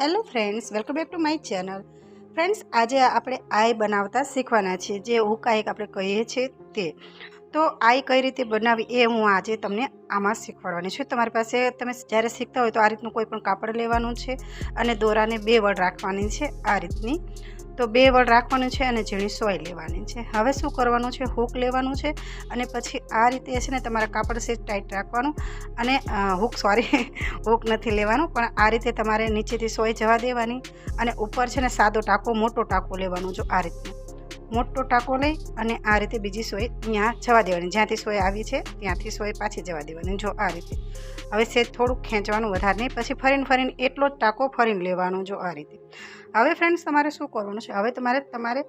Hello friends, welcome back to my channel. Friends, આજે આપણે આઈ બનાવતા શીખવાના છીએ, જે હુકા એક આપણે કહીએ છીએ તે. તો આઈ કઈ રીતે બનાવી એ હું આજે તમને આમાં શીખવાડવાની છું. તમારી પાસે તમે જ્યારે શીખતા હોય તો આ રીતનું કોઈ પણ કાપડ લેવાનું છે અને દોરાને બે વડ રાખવાની છે આ રીતની. તો બે વડ રાખવાનું છે અને ઝીણી સોય લેવાની છે. હવે શું કરવાનું છે? હૂક લેવાનું છે અને પછી આ રીતે છે ને તમારા કાપડ સેજ ટાઈટ રાખવાનું અને હૂક, સોરી, હૂક નથી લેવાનું, પણ આ રીતે તમારે નીચેથી સોય જવા દેવાની અને ઉપર છે ને સાદો ટાંકો, મોટો ટાંકો લેવાનો જો આ રીતનો. મોટો ટાંકો લઈ અને આ રીતે બીજી સોય ત્યાં જવા દેવાની. જ્યાંથી સોય આવી છે, ત્યાંથી સોય પાછી જવા દેવાની. જો આ રીતે. હવે સેજ થોડુંક ખેંચવાનું વધારે નહીં, પછી ફરીને ફરીને એટલો જ ટાંકો ફરીને લેવાનો જો આ રીતે. હવે ફ્રેન્ડ્સ તમારે શું કરવાનું છે? હવે તમારે તમારે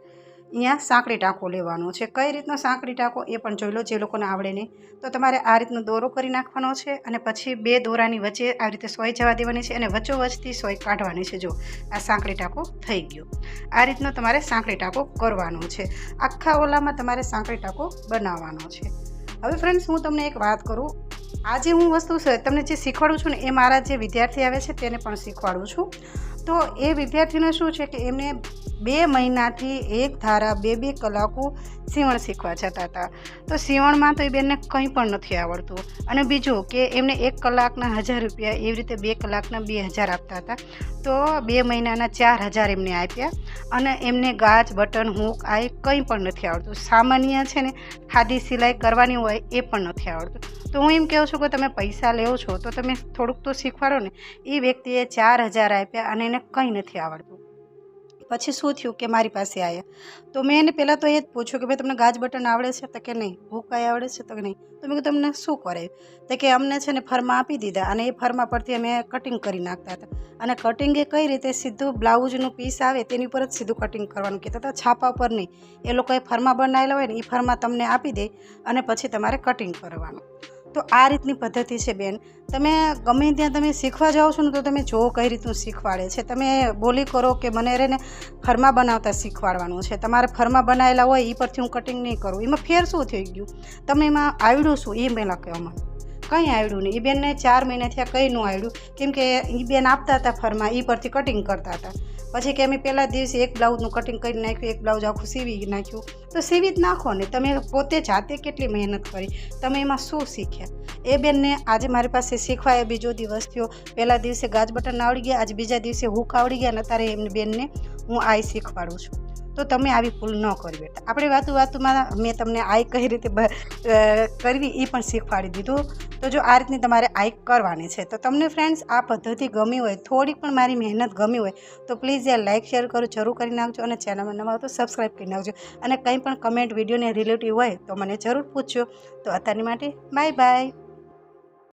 અહીંયા સાંકડી ટાંકો લેવાનો છે. કઈ રીતનો સાંકડી ટાંકો એ પણ જોઈ લો, જે લોકોને આવડે નહીં. તો તમારે આ રીતનો દોરો કરી નાખવાનો છે અને પછી બે દોરાની વચ્ચે આવી રીતે સોય જવા દેવાની છે અને વચ્ચોવચ્ચથી સોય કાઢવાની છે. જો આ સાંકડી ટાંકો થઈ ગયો. આ રીતનો તમારે સાંકડી ટાંકો કરવાનો છે. આખા ઓલામાં તમારે સાંકડી ટાંકો બનાવવાનો છે. હવે ફ્રેન્ડ્સ હું તમને એક વાત કરું. આજે હું વસ્તુ છે તમને જે શીખવાડું છું ને, એ મારા જે વિદ્યાર્થી આવે છે, તેને પણ શીખવાડું છું. તો એ વિદ્યાર્થીને શું છે કે એમને બે મહિનાથી એક ધારા બે બે કલાકો સીવણ શીખવા જતા હતા. તો સીવણમાં તો એ બેનને કંઈ પણ નથી આવડતું. અને બીજું કે એમને એક કલાકના હજાર રૂપિયા એવી રીતે બે કલાકના બે હજાર આપતા હતા. તો બે મહિનાના ચાર હજાર એમને આપ્યા. અને એમને ગાજ, બટન, હૂક, આ કંઈ પણ નથી આવડતું. સામાન્ય છે ને, ખાદી સિલાઈ કરવાની હોય એ પણ નથી આવડતું. તો હું એમ કહું છું કે તમે પૈસા લેવો છો તો તમે થોડુંક તો શીખવાડો ને. એ વ્યક્તિએ ચાર હજાર આપ્યા અને એને કંઈ નથી આવડતું. પછી શું થયું કે મારી પાસે આવ્યા તો મેં એને પહેલાં તો એ જ પૂછ્યું કે ભાઈ, તમને ગાજ બટન આવડે છે? તો કે, નહીં. હુકાઈ આવડે છે? તો કે, નહીં. તો મેં કીધું, તમને શું કરાવ્યું તો કે, અમને છે ને ફરમાં આપી દીધા અને એ ફર્મા પરથી અમે કટિંગ કરી નાખતા હતા. અને કટિંગ એ કઈ રીતે સીધું બ્લાઉઝનું પીસ આવે તેની ઉપર જ સીધું કટિંગ કરવાનું કહેતા હતા, છાપા પર નહીં. એ લોકોએ ફરમાં બનાવેલા હોય ને એ ફરમા તમને આપી દે અને પછી તમારે કટિંગ કરવાનું. તો આ રીતની પદ્ધતિ છે, બેન. તમે ગમે ત્યાં તમે શીખવા જાઓ છો ને, તો તમે જુઓ કઈ રીતનું શીખવાડે છે. તમે બોલી કરો કે મને રે ને ફરમા બનાવતા શીખવાડવાનું છે. તમારે ફરમા બનાવેલા હોય એ પરથી હું કટિંગ નહીં કરું. એમાં ફેર શું થઈ ગયું? તમે એમાં આવડ્યું શું? એ પહેલાં કહેવામાં કંઈ આવડ્યું નહીં. એ બેનને ચાર મહિના થયા કંઈ ન આવડ્યું. કેમ કે એ બેન આપતા હતા ફરમા એ પરથી કટિંગ કરતા હતા. પછી કે અમે પહેલા દિવસે એક બ્લાઉઝનું કટિંગ કરી નાખ્યું, એક બ્લાઉઝ આખું સીવી નાખ્યું. તો સીવી જ નાખો ને તમે પોતે જાતે કેટલી મહેનત કરી, તમે એમાં શું શીખ્યા? એ બેનને આજે મારી પાસે શીખવાય બીજો દિવસ થયો. પહેલા દિવસે ગાજ બટન આવડી ગયા, આજે બીજા દિવસે હુક આવડી ગયા અને તારે એમની બેનને હું આઈ શીખવાડું છું. તો તમે આવી ભૂલ ન કરી બેટા. આપણે વાતું વાતુમાં મેં તમને આઈ કઈ રીતે કરવી એ પણ શીખવાડી દીધું. તો જો આ રીતની તમારે આઈ કરવાની છે, તો તમને ફ્રેન્ડ્સ આ પદ્ધતિ ગમી હોય, થોડીક પણ મારી મહેનત ગમી હોય, તો પ્લીઝ યાર લાઇક શેર કરો, જરૂર કરી નાખજો અને ચેનલમાં નવા તો સબસ્ક્રાઈબ કરી નાખજો. અને કંઈ પણ કમેન્ટ વિડીયોને રિલેટિવ હોય તો મને જરૂર પૂછજો. તો અત્યારની માટે બાય બાય